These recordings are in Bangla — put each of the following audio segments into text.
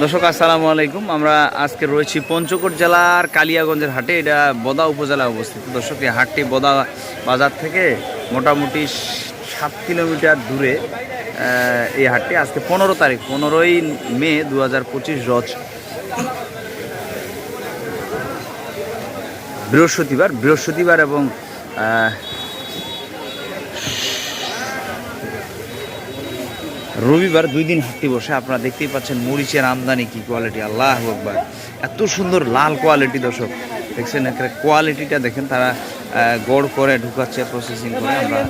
দর্শক, আসসালামু আলাইকুম। আমরা আজকে রয়েছি পঞ্চকোট জেলার কালিয়াগঞ্জের হাটে। এটা বদা উপজেলায় অবস্থিত। দর্শক, এই হাটটি বদা বাজার থেকে মোটামুটি সাত কিলোমিটার দূরে এই হাটটি। আজকে পনেরো তারিখ, পনেরোই মে দু হাজার পঁচিশ রজ। বৃহস্পতিবার বৃহস্পতিবার এবং রবিবার দুই দিন হাটটি বসে আপনারা দেখতেই পাচ্ছেন মরিচের আমদানি কি কোয়ালিটি আল্লাহ আকবার। এত সুন্দর লাল কোয়ালিটি দর্শক। দেখছেন একটা কোয়ালিটিটা দেখেন, তারা গড় করে, ঢুকাচ্ছে প্রসেসিং করে, আমরা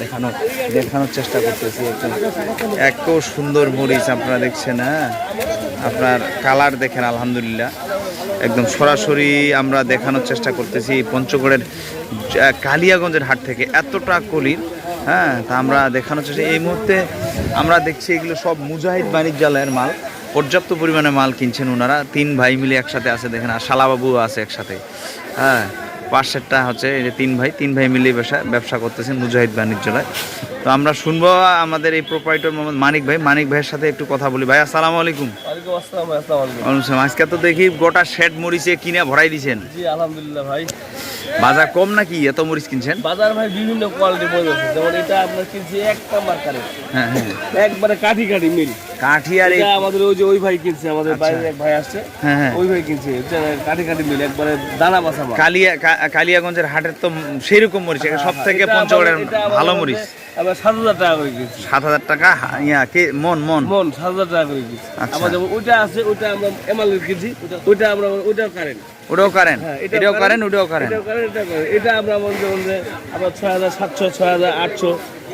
দেখানো, দেখানোর চেষ্টা করতেছি এত সুন্দর মরিচ আপনারা দেখছেন হ্যাঁ? আপনার কালার দেখেন, আলহামদুলিল্লাহ। একদম সরাসরি আমরা দেখানোর চেষ্টা করতেছি পঞ্চগড়ের কালিয়াগঞ্জের হাট থেকে। এতটা কলির হ্যাঁ তা আমরা দেখানোর চেষ্টা এই মুহূর্তে আমরা দেখছি এগুলো সব মুজাহিদ বাণিজ্যালয়ের মাল। পর্যাপ্ত পরিমাণে মাল কিনছেন ওনারা তিন ভাই মিলে একসাথে আছে দেখেন আর শালাবাবু আছে একসাথে। হ্যাঁ পাশেরটা হচ্ছে এই যে তিন ভাই। তিন ভাই মিলে ব্যবসা ব্যবসা করতেছেন মুজাহিদ বাণিজ্যালয়। তো আমরা শুনব আমাদের এই প্রোপাইটর মোহাম্মদ মানিক ভাই। মানিক ভাইয়ের সাথে একটু কথা বলি। ভাই আসসালামু আলাইকুম। আজকে তো দেখি গোটা শেড মরিচে কিনে ভরাই দিছেন। জি আলহামদুলিল্লাহ ভাই। বাজার কম নাকি? এত মরিচ কিনছেন? বাজার ভাই বিভিন্ন কোয়ালিটি বই আছে। যেমন এটা আপনার কিনছে এক নাম্বার কারে হ্যাঁ হ্যাঁ। একবারে কাঠি কাঠি মিল। কাঠি আর এটা আমাদের ওই যে ওই ভাই কিনছে আমাদের বাইরে এক ভাই আসছে। হ্যাঁ হ্যাঁ। ওই ভাই কিনছে কাঠি কাঠি মিল একবারে দানা বাসা কালিয়া কালিয়াগঞ্জের হাটের তো সেই রকম মরিচ সব থেকে পঞ্চগড়ের ভালো মরিচ। আবার সাত হাজার টাকা করে সাত হাজার টাকা? ইয়া কে মন মন? মন সাত হাজার টাকা করে আচ্ছা। আবার যেমন ওইটা আছে ওইটা আমরা এমালের ওইটা- আমরা ওইটাও কারেন্ট। ওটাও কারেন হ্যাঁ, এটাও কারেন ওটাও কারেন এটাও কারেন্ট এটাও কারেন্ট। এটা আমরা আবার ছয় হাজার সাতশো ছয় হাজার আটশো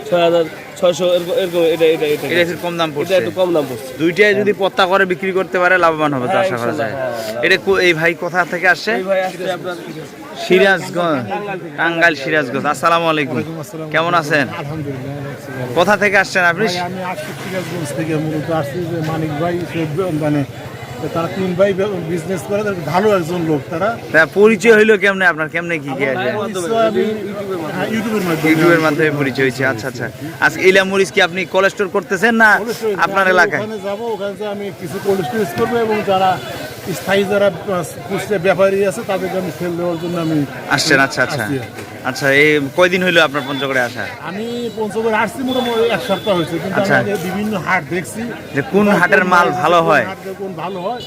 ছয় হাজার ছয়শো এরকম এরকম এটা এটা এটা। এটা একটু কম দাম পড়ছে। একটু কম দাম পড়ছে। দুইটাই যদি পত্তা করে বিক্রি করতে পারে লাভবান হবে তো হ্যাঁ, আশা করা যায়। হ্যাঁ, এটা এই ভাই কোথা থেকে আসছে এই ভাই আসছে আপনার সিরাজগঞ্জ টাঙ্গাইল সিরাজগঞ্জ। আসসালামু আলাইকুম। কেমন আছেন? কোথা থেকে আসছেন আপনি? আমি আসছি সিরাজগঞ্জ থেকে মূলত আসছি যে মানিক ভাই মানে তারা তিন ভাই বিজনেস করে ভালো একজন লোক তারা। পরিচয় হইল কেমনে? আপনার কেমনে কি আছে ইউটিউবের মাধ্যমে। ইউটিউবের মাধ্যমে পরিচয় হয়েছে। আচ্ছা আচ্ছা। আজকে ইলা মরিচ কি আপনি কোলেস্টোর করতেছেন না আপনার এলাকায়? ওখানে যাব ওখানে আমি কিছু কোল্ড স্টোরেজ করব এবং যারা স্থায়ী যারা খুচরা ব্যাপারী আছে তাদেরকে আমি সেল দেওয়ার জন্য আমি আসছেন আচ্ছা আচ্ছা। আচ্ছা এই কয়দিন হইল আপনার পঞ্চগড়ে আসা? আমি পঞ্চগড় আসছি মোটামুটি এক সপ্তাহ হয়েছে কিন্তু আচ্ছা। আমি বিভিন্ন হাট দেখছি। যে কোন হাটের মাল ভালো হয়? কোন ভালো হয়?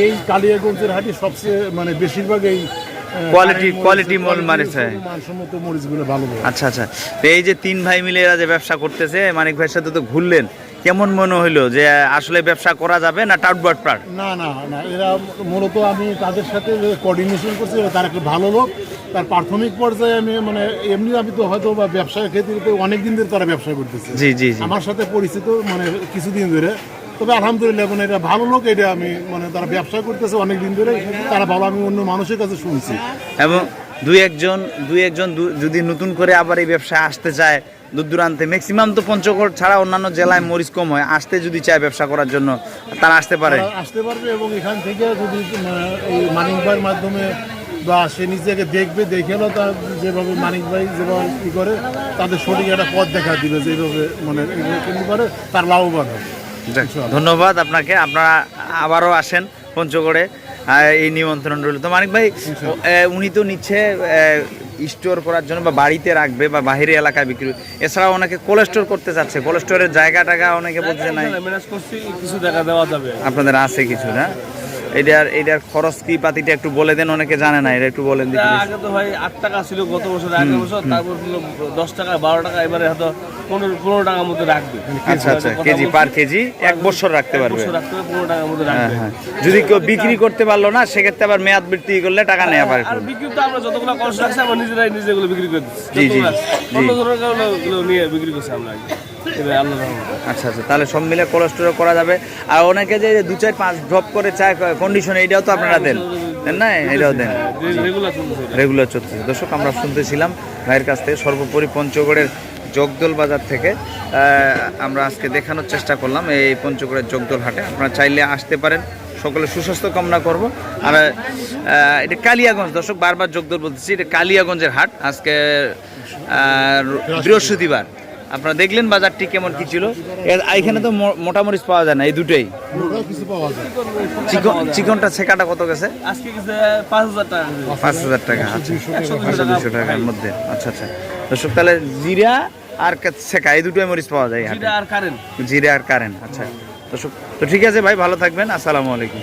এই কালিয়াগঞ্জের হাটে সবচেয়ে মানে বেশিরভাগ এই কোয়ালিটি কোয়ালিটি মল। মরিচ, মানসম্মত মরিচগুলো ভালো আচ্ছা আচ্ছা। এই যে তিন ভাই মিলে এরা যে ব্যবসা করতেছে মানিক ভাইয়ের সাথে তো ঘুরলেন। কেমন মনে হইল যে আসলে ব্যবসা করা যাবে না টাউটবাট প্রাট না না না এরা মূলত আমি তাদের সাথে কোঅর্ডিনেশন করছি তার একটা ভালো লোক তার প্রাথমিক পর্যায়ে আমি মানে এমনি আমি তো হয়তো বা ব্যবসার ক্ষেত্রে অনেক দিন ধরে তারা ব্যবসা করতেছে। জি জি জি। আমার সাথে পরিচিত মানে কিছুদিন ধরে। তবে আলহামদুলিল্লাহ মানে এটা ভালো লোক এটা আমি মানে তারা ব্যবসা করতেছে অনেক দিন ধরে তারা ভালো আমি অন্য মানুষের কাছে শুনছি। এবং দুই একজন দুই একজন যদি নতুন করে আবার এই ব্যবসায় আসতে চায় দূর দূরান্তে ম্যাক্সিমাম তো পঞ্চগড় ছাড়া অন্যান্য জেলায় মরিচ কম হয়। আসতে যদি চায় ব্যবসা করার জন্য তারা আসতে পারে। আসতে পারবে এবং এখান থেকে যদি মানে এই মানিক ভাইয়ের মাধ্যমে বা সে নিজেকে দেখবে দেখে হলো তার যেভাবে মানিক ভাই যেভাবে ই করে তাদের সঠিক একটা পথ দেখা দিবে যেভাবে মানে কিন্তু করে তার লাভবান হবে। ধন্যবাদ আপনাকে। আপনারা আবারও আসেন পঞ্চগড়ে। এই নিমন্ত্রণ রইল। তো মানিক ভাই উনি তো নিচ্ছে স্টোর করার জন্য বা বাড়িতে রাখবে বা বাহিরে এলাকায় বিক্রি এছাড়া অনেকে কোল্ড স্টোর করতে চাচ্ছে। কোল্ড স্টোরের জায়গা টাকা অনেকে বলছে নাই। কিছু টাকা দেওয়া যাবে। আপনাদের আছে কিছু না? এটার এটার খরচ কি পাতিটা একটু বলে দেন অনেকে জানে না এটা একটু বলেন আগে তো ভাই আট টাকা ছিল গত বছর আগের বছর তারপর দশ টাকা বারো টাকা এবারে হয়তো পনেরো পনেরো টাকার মধ্যে রাখবে। আচ্ছা আচ্ছা কেজি পার কেজি এক বছর রাখতে পারবে। বছর রাখতে হবে পনেরো টাকার মধ্যে হ্যাঁ রাখবে। হ্যাঁ যদি কেউ বিক্রি করতে পারল না সেক্ষেত্রে আবার মেয়াদ বৃত্তি করলে টাকা নেওয়া পারে আর বিক্রি তো আমরা যতগুলো কষ্ট রাখছি আমরা নিজেরাই নিজেগুলো বিক্রি করে দিচ্ছি। জি, জি, নিয়ে বিক্রি করছি আমরা আচ্ছা আচ্ছা তাহলে সব মিলে কোলেস্টোরল করা যাবে। আর অনেকে যে দু চার পাঁচ ড্রপ করে চায় কন্ডিশন এইটাও তো আপনারা দেন। দেন না? এটাও দেন। রেগুলার চলতেছে দর্শক আমরা শুনতেছিলাম ভাইয়ের কাছ থেকে সর্বোপরি পঞ্চগড়ের জগদল বাজার থেকে। আমরা আজকে দেখানোর চেষ্টা করলাম এই পঞ্চগড়ের জগদল হাটে। আপনারা চাইলে আসতে পারেন। সকলে সুস্বাস্থ্য কামনা করব। আর এটা কালিয়াগঞ্জ। দর্শক বারবার জগদল বলতেছি এটা কালিয়াগঞ্জের হাট। আজকে বৃহস্পতিবার। আপনারা দেখলেন বাজারটি কেমন কি ছিল? এখানে তো মো- মোটা পাওয়া যায় না এই দুটোই। চিকনটা ছেকাটা কত গেছে? পাঁচ হাজার টাকা। আচ্ছা দুশো টাকার মধ্যে। আচ্ছা আচ্ছা। দর্শক তাহলে জিরা আর ছেকা এই দুটোই মরিচ পাওয়া যায়। জিরা আর কারেন্ট। জিরা আর কারেন্ট আচ্ছা। দর্শক তো ঠিক আছে ভাই ভালো থাকবেন। আসসালামু আলাইকুম।